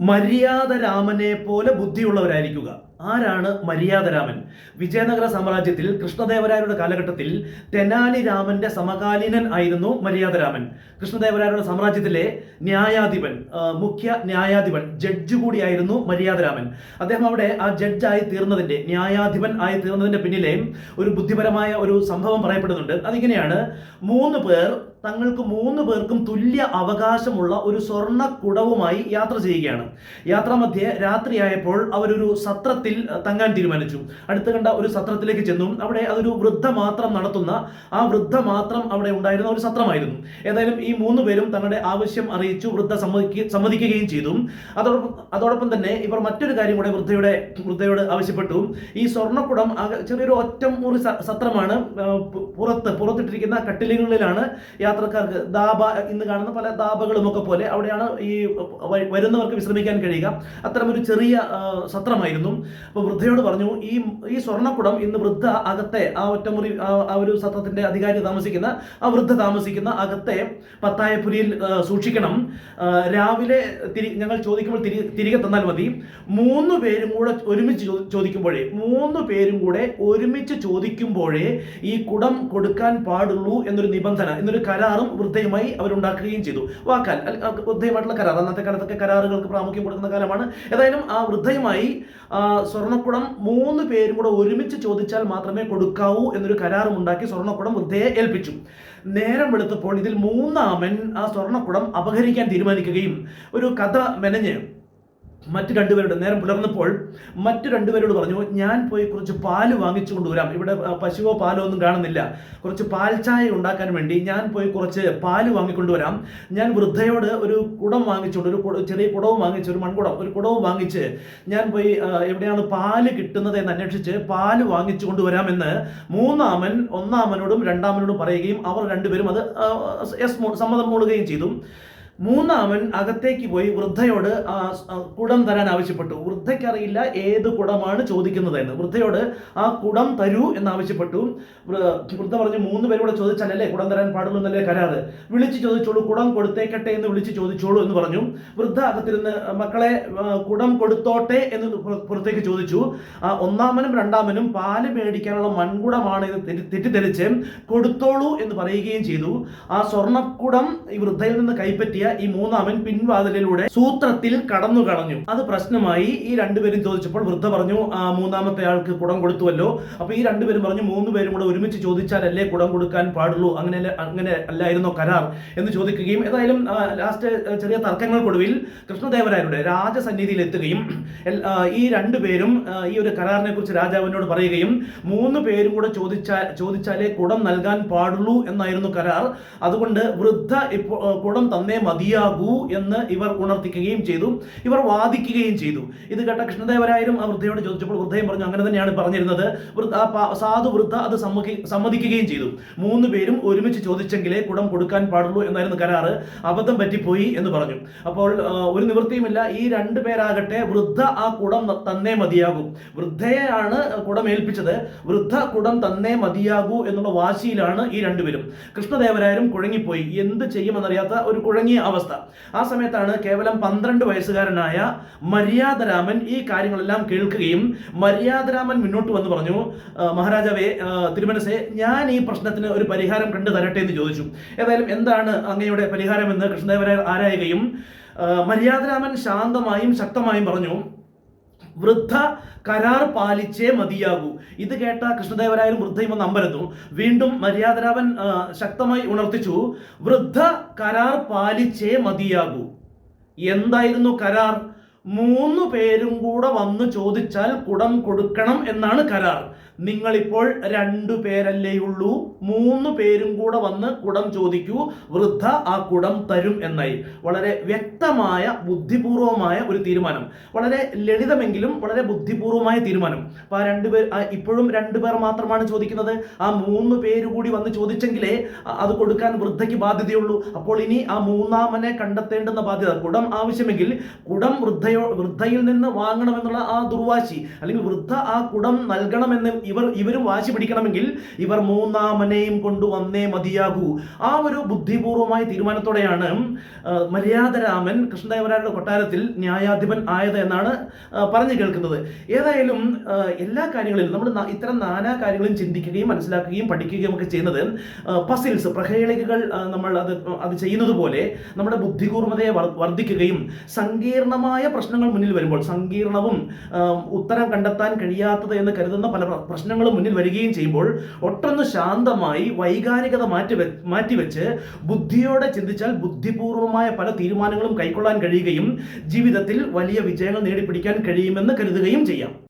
മര്യാദരാമനെ പോലെ ബുദ്ധിയുള്ളവരായിരിക്കുക. ആരാണ് മര്യാദരാമൻ? വിജയനഗര സാമ്രാജ്യത്തിൽ കൃഷ്ണദേവരായരുടെ കാലഘട്ടത്തിൽ തെനാലി രാമന്റെ സമകാലീനൻ ആയിരുന്നു മര്യാദരാമൻ. കൃഷ്ണദേവരായരുടെ സാമ്രാജ്യത്തിലെ ന്യായാധിപൻ മുഖ്യ ന്യായാധിപൻ ജഡ്ജ് കൂടിയായിരുന്നു മര്യാദരാമൻ. അദ്ദേഹം അവിടെ ആ ജഡ്ജായി തീർന്നതിന്റെ ന്യായാധിപൻ ആയി തീർന്നതിന്റെ പിന്നിലെ ഒരു ബുദ്ധിപരമായ ഒരു സംഭവം പറയപ്പെടുന്നുണ്ട്. അതിങ്ങനെയാണ് മൂന്ന് പേർ തങ്ങൾക്ക് മൂന്ന് പേർക്കും തുല്യ അവകാശമുള്ള ഒരു സ്വർണ കുടവുമായി യാത്ര ചെയ്യുകയാണ്. യാത്രാമധ്യേ രാത്രിയായപ്പോൾ അവരൊരു സത്രത്തിൽ അഹ്, തങ്ങാൻ തീരുമാനിച്ചു. അടുത്ത കണ്ട ഒരു സത്രത്തിലേക്ക് ചെന്നു. അവിടെ അതൊരു വൃദ്ധ മാത്രം നടത്തുന്ന ആ വൃദ്ധ മാത്രം അവിടെ ഉണ്ടായിരുന്ന ഒരു സത്രമായിരുന്നു. ഏതായാലും ഈ മൂന്ന് പേരും തങ്ങളുടെ ആവശ്യം അറിയിച്ചു വൃദ്ധ സമ്മതിക്ക സമ്മതിക്കുകയും ചെയ്തു. അതോടൊപ്പം അതോടൊപ്പം തന്നെ ഇവർ മറ്റൊരു കാര്യം കൂടെ വൃദ്ധയുടെ വൃദ്ധയോട് ആവശ്യപ്പെട്ടു. ഈ സ്വർണക്കുടം ചെറിയൊരു ഒറ്റ ഒരു സത്രമാണ് പുറത്ത് പുറത്തിട്ടിരിക്കുന്ന കട്ടിലുകളിലാണ് യാത്രക്കാർക്ക് ദാബ ഇന്ന് കാണുന്ന പല ദാബകളും ഒക്കെ പോലെ അവിടെയാണ് ഈ വരുന്നവർക്ക് വിശ്രമിക്കാൻ കഴിയുക. അത്തരമൊരു ചെറിയ സത്രമായിരുന്നു. അപ്പോൾ വൃദ്ധയോട് പറഞ്ഞു ഈ ഈ സ്വർണക്കുടം ഇന്ന് വൃദ്ധ അകത്തെ ആ ഒറ്റമുറി ആ ഒരു സത്രത്തിന്റെ അധികാരി താമസിക്കുന്ന ആ വൃദ്ധ താമസിക്കുന്ന അകത്തെ പത്തായപുരിയിൽ സൂക്ഷിക്കണം. രാവിലെ തിരി ഞങ്ങൾ ചോദിക്കുമ്പോൾ തിരി തിരികെ തന്നാൽ മതി. മൂന്ന് പേരും കൂടെ ഒരുമിച്ച് ചോദിക്കുമ്പോഴേ മൂന്ന് പേരും കൂടെ ഒരുമിച്ച് ചോദിക്കുമ്പോഴേ ഈ കുടം കൊടുക്കാൻ പാടുള്ളൂ എന്നൊരു നിബന്ധന എന്നൊരു കരാറും വൃദ്ധയുമായി അവരുണ്ടാക്കുകയും ചെയ്തു. വാക്കാൽ വൃദ്ധയുമായിട്ടുള്ള കരാർ അന്നത്തെ കാലത്തൊക്കെ കരാറുകൾക്ക് പ്രാമുഖ്യം കൊടുക്കുന്ന കാലമാണ്. ഏതായാലും ആ വൃദ്ധയുമായി സ്വർണക്കുടം മൂന്ന് പേരും കൂടെ ഒരുമിച്ച് ചോദിച്ചാൽ മാത്രമേ കൊടുക്കാവൂ എന്നൊരു കരാറും ഉണ്ടാക്കി സ്വർണക്കുടം വൃദ്ധയെ ഏൽപ്പിച്ചു. നേരം വെളുത്തപ്പോൾ ഇതിൽ മൂന്നാമൻ ആ സ്വർണക്കുടം അപഹരിക്കാൻ തീരുമാനിക്കുകയും ഒരു കഥ മെനഞ്ഞ് മറ്റു രണ്ടുപേരോട് നേരം പുലർന്നപ്പോൾ മറ്റു രണ്ടുപേരോട് പറഞ്ഞു ഞാൻ പോയി കുറച്ച് പാൽ വാങ്ങിച്ചു കൊണ്ടുവരാം. ഇവിടെ പശുവോ പാലോ ഒന്നും കാണുന്നില്ല. കുറച്ച് പാൽ ചായ ഉണ്ടാക്കാൻ വേണ്ടി ഞാൻ പോയി കുറച്ച് പാൽ വാങ്ങിക്കൊണ്ടുവരാം. ഞാൻ വൃദ്ധയോട് ഒരു കുടം വാങ്ങിച്ചുകൊണ്ട് ഒരു ചെറിയ കുടവും വാങ്ങിച്ച് ഒരു മൺകുടം ഒരു കുടവും വാങ്ങിച്ച് ഞാൻ പോയി എവിടെയാണ് പാൽ കിട്ടുന്നത് എന്ന് അന്വേഷിച്ച് പാൽ വാങ്ങിച്ചു കൊണ്ടുവരാമെന്ന് മൂന്നാമൻ ഒന്നാമനോടും രണ്ടാമനോടും പറയുകയും അവർ രണ്ടുപേരും അത് സമ്മതം മൂളുകയും ചെയ്തു. മൂന്നാമൻ അകത്തേക്ക് പോയി വൃദ്ധയോട് കുടം തരാൻ ആവശ്യപ്പെട്ടു. വൃദ്ധയ്ക്കറിയില്ല ഏത് കുടമാണ് ചോദിക്കുന്നത് എന്ന് വൃദ്ധയോട് ആ കുടം തരൂ എന്ന് ആവശ്യപ്പെട്ടു വൃദ്ധ പറഞ്ഞു മൂന്ന് പേരോട് ചോദിച്ചാലല്ലേ കുടം തരാൻ പാടുള്ളൂ എന്നല്ലേ കരാറ്? വിളിച്ച് ചോദിച്ചോളൂ കുടം കൊടുത്തേക്കട്ടെ എന്ന് വിളിച്ച് ചോദിച്ചോളൂ എന്ന് പറഞ്ഞു. വൃദ്ധ അകത്തിരുന്ന് മക്കളെ കുടം കൊടുത്തോട്ടെ എന്ന് പുറത്തേക്ക് ചോദിച്ചു. ഒന്നാമനും രണ്ടാമനും പാൽ മേടിക്കാനുള്ള മൺകുടമാണ് ഇത് തെറ്റി- തെറ്റിദ്ധരിച്ച് കൊടുത്തോളൂ എന്ന് പറയുകയും ചെയ്തു. ആ സ്വർണക്കുടം ഈ വൃദ്ധയിൽ നിന്ന് കൈപ്പറ്റിയ ഈ മൂന്നാമൻ പിൻവാതിലിലൂടെ സൂത്രത്തിൽ കടന്നു കളഞ്ഞു അത് പ്രശ്നമായി ഈ രണ്ടുപേരും ചോദിച്ചപ്പോൾ വൃദ്ധ പറഞ്ഞു ആ മൂന്നാമത്തെ ആൾക്ക് കുടം കൊടുത്തുവല്ലോ. അപ്പൊ ഈ രണ്ടുപേരും പറഞ്ഞു മൂന്ന് പേരും കൂടെ ഒരുമിച്ച് ചോദിച്ചാലല്ലേ കുടം കൊടുക്കാൻ പാടുള്ളൂ. അങ്ങനെ അങ്ങനെ അല്ലായിരുന്നോ കരാർ? എന്ന് ചോദിക്കുകയും ഏതായാലും ലാസ്റ്റ് ചെറിയ തർക്കങ്ങൾക്കൊടുവിൽ കൃഷ്ണദേവരായരുടെ രാജസന്നിധിയിൽ എത്തുകയും ഈ രണ്ടുപേരും പേരും ഈ ഒരു കരാറിനെ കുറിച്ച് രാജാവിനോട് പറയുകയും മൂന്ന് പേരും കൂടെ ചോദിച്ചാൽ ചോദിച്ചാലേ കുടം നൽകാൻ പാടുള്ളൂ എന്നായിരുന്നു കരാർ. അതുകൊണ്ട് വൃദ്ധ ഇപ്പോൾ കുടം തന്നേ മതിയാകൂ എന്ന് ഇവർ ഉണർത്തിക്കുകയും ചെയ്തു. ഇവർ വാദിക്കുകയും ചെയ്തു. ഇത് കേട്ട കൃഷ്ണദേവരായാലും ആ വൃദ്ധയോട് ചോദിച്ചപ്പോൾ വൃദ്ധയും പറഞ്ഞു അങ്ങനെ തന്നെയാണ് പറഞ്ഞിരുന്നത്. സാധു വൃദ്ധ അത് സമ്മതി സമ്മതിക്കുകയും ചെയ്തു. മൂന്ന് പേരും ഒരുമിച്ച് ചോദിച്ചെങ്കിലേ കുടം കൊടുക്കാൻ പാടുള്ളൂ എന്നായിരുന്നു കരാറ്. അബദ്ധം പറ്റിപ്പോയി എന്ന് പറഞ്ഞു. അപ്പോൾ ഒരു നിവൃത്തിയുമില്ല. ഈ രണ്ടു പേരാകട്ടെ വൃദ്ധ ആ കുടം തന്നെ മതിയാകൂ. വൃദ്ധയെയാണ് കുടം ഏൽപ്പിച്ചത്. വൃദ്ധ കുടം തന്നേ മതിയാകൂ എന്നുള്ള വാശിയിലാണ് ഈ രണ്ടുപേരും. കൃഷ്ണദേവരായരും കുഴങ്ങിപ്പോയി. എന്ത് ചെയ്യുമെന്നറിയാത്ത ഒരു കുഴങ്ങിയ അവസ്ഥ. ആ സമയത്താണ് കേവലം പന്ത്രണ്ട് വയസ്സുകാരനായ മര്യാദരാമൻ ഈ കാര്യങ്ങളെല്ലാം കേൾക്കുകയും മര്യാദരാമൻ മുന്നോട്ട് വന്ന് പറഞ്ഞു മഹാരാജാവേ തിരുമനസെ ഞാൻ ഈ പ്രശ്നത്തിന് ഒരു പരിഹാരം കണ്ടു തരട്ടെ എന്ന് ചോദിച്ചു. ഏതായാലും എന്താണ് അങ്ങയുടെ പരിഹാരം എന്ന് കൃഷ്ണദേവരായ ആരായുകയും മര്യാദരാമൻ ശാന്തമായും ശക്തമായും പറഞ്ഞു വൃദ്ധ കരാർ പാലിച്ചേ മതിയാകൂ. ഇത് കേട്ട കൃഷ്ണദേവരായാലും വൃദ്ധയും ഒന്ന് അമ്പരത്തു വീണ്ടും മര്യാദരാവൻ ശക്തമായി ഉണർത്തിച്ചു വൃദ്ധ കരാർ പാലിച്ചേ മതിയാകൂ. എന്തായിരുന്നു കരാർ? മൂന്ന് പേരും കൂടെ വന്ന് ചോദിച്ചാൽ കുടം കൊടുക്കണം എന്നാണ് കരാർ. നിങ്ങളിപ്പോൾ രണ്ടു പേരല്ലേ ഉള്ളൂ. മൂന്ന് പേരും കൂടെ വന്ന് കുടം ചോദിക്കൂ. വൃദ്ധ ആ കുടം തരും എന്നായി. വളരെ വ്യക്തമായ ബുദ്ധിപൂർവമായ ഒരു തീരുമാനം. വളരെ ലളിതമെങ്കിലും വളരെ ബുദ്ധിപൂർവമായ തീരുമാനം. അപ്പൊ ആ രണ്ടുപേർ ഇപ്പോഴും രണ്ടുപേർ മാത്രമാണ് ചോദിക്കുന്നത്. ആ മൂന്ന് പേര് കൂടി വന്ന് ചോദിച്ചെങ്കിലേ അത് കൊടുക്കാൻ വൃദ്ധയ്ക്ക് ബാധ്യതയുള്ളൂ. അപ്പോൾ ഇനി ആ മൂന്നാമനെ കണ്ടെത്തേണ്ടുന്ന ബാധ്യത കുടം ആവശ്യമെങ്കിൽ കുടം വൃദ്ധയോ വൃദ്ധയിൽ നിന്ന് വാങ്ങണമെന്നുള്ള ആ ദുർവാശി അല്ലെങ്കിൽ വൃദ്ധ ആ കുടം നൽകണമെന്ന് ഇവർ ഇവരും വാശി പിടിക്കണമെങ്കിൽ ഇവർ മൂന്നാമനെയും കൊണ്ടുവന്നേ മതിയാകൂ. ആ ഒരു ബുദ്ധിപൂർവമായ തീരുമാനത്തോടെയാണ് മര്യാദരാമൻ കൃഷ്ണദേവരായരുടെ കൊട്ടാരത്തിൽ ന്യായാധിപൻ ആയത് എന്നാണ് പറഞ്ഞു കേൾക്കുന്നത്. ഏതായാലും എല്ലാ കാര്യങ്ങളിലും നമ്മൾ ഇത്തരം നാനാ കാര്യങ്ങളും ചിന്തിക്കുകയും മനസ്സിലാക്കുകയും പഠിക്കുകയും ഒക്കെ ചെയ്യുന്നത് പസിൽസ് പ്രഹേളികകൾ നമ്മൾ അത് അത് ചെയ്യുന്നത് പോലെ നമ്മുടെ ബുദ്ധികൂർമ്മതയെ വർ- വർദ്ധിക്കുകയും സങ്കീർണമായ പ്രശ്നങ്ങൾ മുന്നിൽ വരുമ്പോൾ സങ്കീർണവും ഉത്തരം കണ്ടെത്താൻ കഴിയാത്തത് എന്ന് കരുതുന്ന പല പ്ര- പ്രശ്നങ്ങളും മുന്നിൽ വരികയും ചെയ്യുമ്പോൾ ഒട്ടൊന്ന് ശാന്തമായി വൈകാരികത മാറ്റി മാറ്റിവെച്ച് ബുദ്ധിയോടെ ചിന്തിച്ചാൽ ബുദ്ധിപൂർവമായ പല തീരുമാനങ്ങളും കൈക്കൊള്ളാൻ കഴിയുകയും ജീവിതത്തിൽ വലിയ വിജയങ്ങൾ നേടിപ്പിടിക്കാൻ കഴിയുമെന്ന് കരുതുകയും ചെയ്യാം.